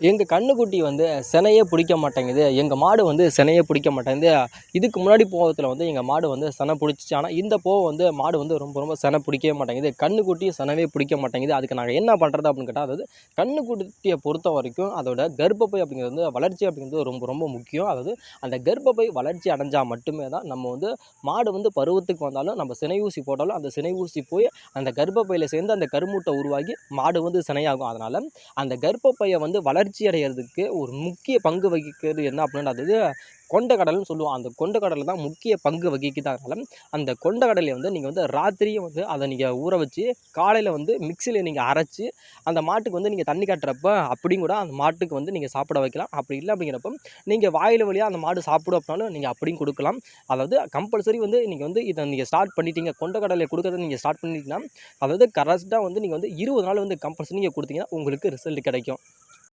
எங்கள் கன்றுக்குட்டி வந்து சினையே பிடிக்க மாட்டேங்குது. எங்கள் மாடு வந்து சினையே பிடிக்க மாட்டேங்குது. இதுக்கு முன்னாடி போகத்தில் வந்து எங்கள் மாடு வந்து சினை பிடிச்சிச்சு. ஆனால் இந்த போக வந்து மாடு வந்து ரொம்ப ரொம்ப சினை பிடிக்கவே மாட்டேங்குது. கன்றுக்குட்டி சினவே பிடிக்க மாட்டேங்குது. அதுக்கு நாங்கள் என்ன பண்ணுறது அப்படின்னு கேட்டால் அதாவது கன்றுக்குட்டியை பொறுத்த வரைக்கும் அதோட கர்ப்பப்பை அப்படிங்கிறது வந்து வளர்ச்சி அப்படிங்கிறது ரொம்ப ரொம்ப முக்கியம். அதாவது அந்த கர்ப்பப்பை வளர்ச்சி அடைஞ்சால் மட்டுமே தான் நம்ம வந்து மாடு வந்து பருவத்துக்கு வந்தாலும் நம்ம சினை ஊசி போட்டாலும் அந்த சினை ஊசி போய் அந்த கர்ப்பப்பையில் சேர்ந்து அந்த கருமூட்டை உருவாகி மாடு வந்து சினையாகும். அதனால் அந்த கர்ப்பப்பையை வந்து வளர்ச்சி அடைகிறதுக்கு ஒரு முக்கிய பங்கு வகிக்கிறது என்ன அப்படின்னா அது கொண்டக்கடல்னு சொல்லுவோம் அந்த கொண்டக்கடலில் தான் முக்கிய பங்கு வகிக்குதானால அந்த கொண்டக்கடலையை வந்து நீங்கள் வந்து ராத்திரியும் வந்து அதை நீங்கள் ஊற வச்சு காலையில் வந்து மிக்சியில் நீங்கள் அரைச்சி அந்த மாட்டுக்கு வந்து நீங்கள் தண்ணி காட்டுறப்ப அப்படியும் கூட அந்த மாட்டுக்கு வந்து நீங்கள் சாப்பிட வைக்கலாம். அப்படி இல்லை அப்படிங்கிறப்ப நீங்கள் வாயில் வழியாக அந்த மாடு சாப்பிடும் அப்படின்னாலும் நீங்கள் அப்படியும் கொடுக்கலாம். அதாவது கம்பல்சரி வந்து நீங்கள் வந்து இதை நீங்கள் ஸ்டார்ட் பண்ணிட்டீங்க. கொண்டக்கடலை கொடுக்கறத நீங்கள் ஸ்டார்ட் பண்ணிட்டீங்கன்னா அதாவது கரெக்டாக வந்து நீங்கள் வந்து இருபது நாள் வந்து கம்பல்சரி நீங்கள் கொடுத்தீங்கன்னா உங்களுக்கு ரிசல்ட் கிடைக்கும்.